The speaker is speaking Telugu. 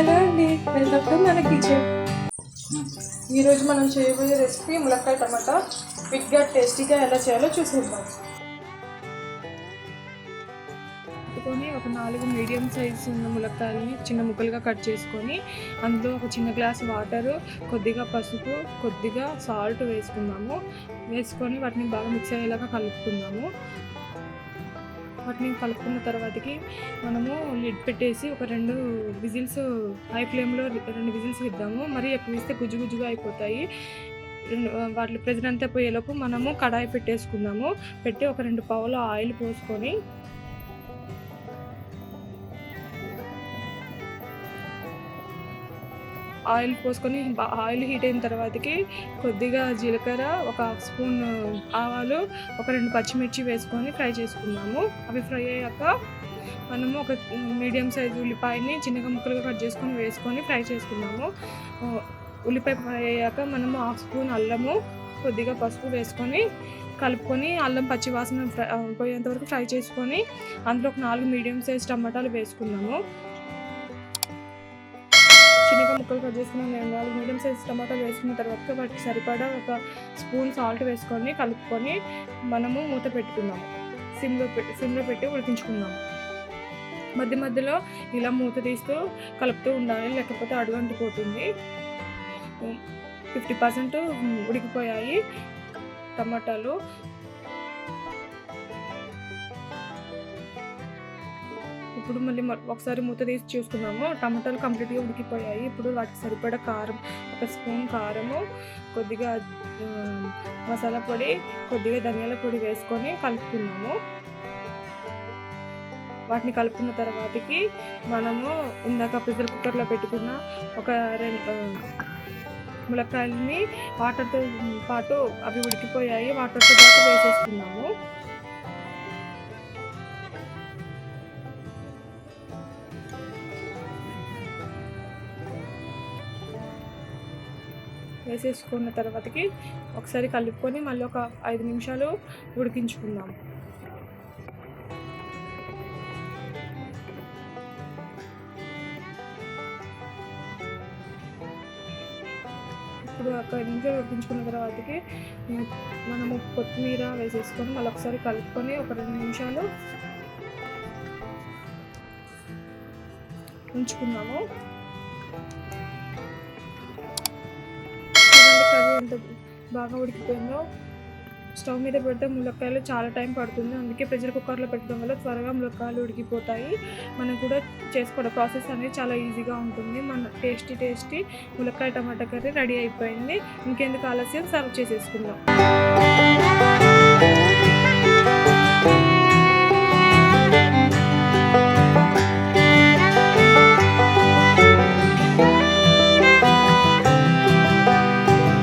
హలో అండి వెల్కమ్ టు మన కిచెన్. ఈరోజు మనం చేయబోయే రెసిపీ ములక్కాయ టమాటా. క్విక్గా టేస్టీగా ఎలా చేయాలో చూసేద్దాం. ఒక నాలుగు మీడియం సైజ్ ఉన్న ములక్కాయలని చిన్న ముక్కలుగా కట్ చేసుకొని అందులో ఒక చిన్న గ్లాస్ వాటర్ కొద్దిగా పసుపు కొద్దిగా సాల్ట్ వేసుకుందాము. వేసుకొని వాటిని బాగా మిక్స్ అయ్యేలాగా కలుపుకుందాము. వాటిని కలుపుకున్న తర్వాతకి మనము లిడ్ పెట్టేసి ఒక రెండు విజిల్స్ హై ఫ్లేమ్లో రెండు విజిల్స్ ఇద్దాము మరి ఎక్కువ ఇస్తే గుజ్జు గుజ్జుగా అయిపోతాయి. రెండు వాటి ప్రెజర్ అంతా పోయేలోపు మనము కడాయి పెట్టేసుకుందాము. పెట్టి ఒక రెండు పావులు ఆయిల్ పోసుకొని ఆయిల్ పోసుకొని ఆయిల్ హీట్ అయిన తర్వాతకి కొద్దిగా జీలకర్ర ఒక హాఫ్ స్పూన్ ఆవాలు ఒక రెండు పచ్చిమిర్చి వేసుకొని ఫ్రై చేసుకున్నాము. అవి ఫ్రై అయ్యాక మనము ఒక మీడియం సైజు ఉల్లిపాయని చిన్నగా ముక్కలుగా కట్ చేసుకొని వేసుకొని ఫ్రై చేసుకున్నాము. ఉల్లిపాయ ఫ్రై అయ్యాక మనము హాఫ్ స్పూన్ అల్లము కొద్దిగా పసుపు వేసుకొని కలుపుకొని అల్లం పచ్చి వాసన ఫ్రై ఫ్రై చేసుకొని అందులో ఒక నాలుగు మీడియం సైజ్ టమాటాలు వేసుకున్నాము. చిన్నగా ముక్కలు కట్ చేసుకున్న నేను నాలుగు మీడియం సైజ్ టమాటాలు వేసుకున్న తర్వాత వాటికి సరిపడా ఒక స్పూన్ సాల్ట్ వేసుకొని కలుపుకొని మనము మూత పెట్టుకుందాము సిమ్లో పెట్టి సిమ్లో పెట్టి ఉడికించుకుందాము మధ్య మధ్యలో ఇలా మూత తీస్తూ కలుపుతూ ఉండాలి. లేకపోతే అడుగంటిపోతుంది ఫిఫ్టీ పర్సెంట్ ఉడికిపోయాయి టమాటాలు. ఇప్పుడు మళ్ళీ ఒకసారి మూత తీసి చూసుకున్నాము టమాటాలు కంప్లీట్గా ఉడికిపోయాయి. ఇప్పుడు వాటికి సరిపడా కారం ఒక స్పూన్ కారము కొద్దిగా మసాలా పొడి కొద్దిగా ధనియాల పొడి వేసుకొని కలుపుకున్నాము. వాటిని కలుపుకున్న తర్వాతకి మనము ఇందాక ప్రెషర్ కుక్కర్లో పెట్టుకున్న ఒక రెండు ములక్కాయలని వాటర్తో పాటు అవి ఉడికిపోయాయి. వాటర్తో పాటు వేసేసుకున్నాము. వేసేసుకున్న తర్వాతకి ఒకసారి కలుపుకొని మళ్ళీ ఒక ఐదు నిమిషాలు ఉడికించుకుందాం. ఇప్పుడు ఒక ఐదు నిమిషాలు ఉడికించుకున్న తర్వాతకి మనము కొత్తిమీర వేసేసుకొని మళ్ళీ ఒకసారి కలుపుకొని ఒక రెండు నిమిషాలు ఉంచుకున్నాము ఎంత బాగా ఉడికిపోయిందో? స్టవ్ మీద పెడితే ములక్కాయలు చాలా టైం పడుతుంది. అందుకే ప్రెషర్ కుక్కర్లో పెట్టడం వల్ల త్వరగా ములక్కాయలు ఉడికిపోతాయి. మనం కూడా చేసుకోవడం ప్రాసెస్ అనేది చాలా ఈజీగా ఉంటుంది. మన టేస్టీ టేస్టీ ములక్కాయ టమాటా కర్రీ రెడీ అయిపోయింది. ఇంకెందుకు ఆలస్యం? సర్వ్ చేసేసుకుందాం.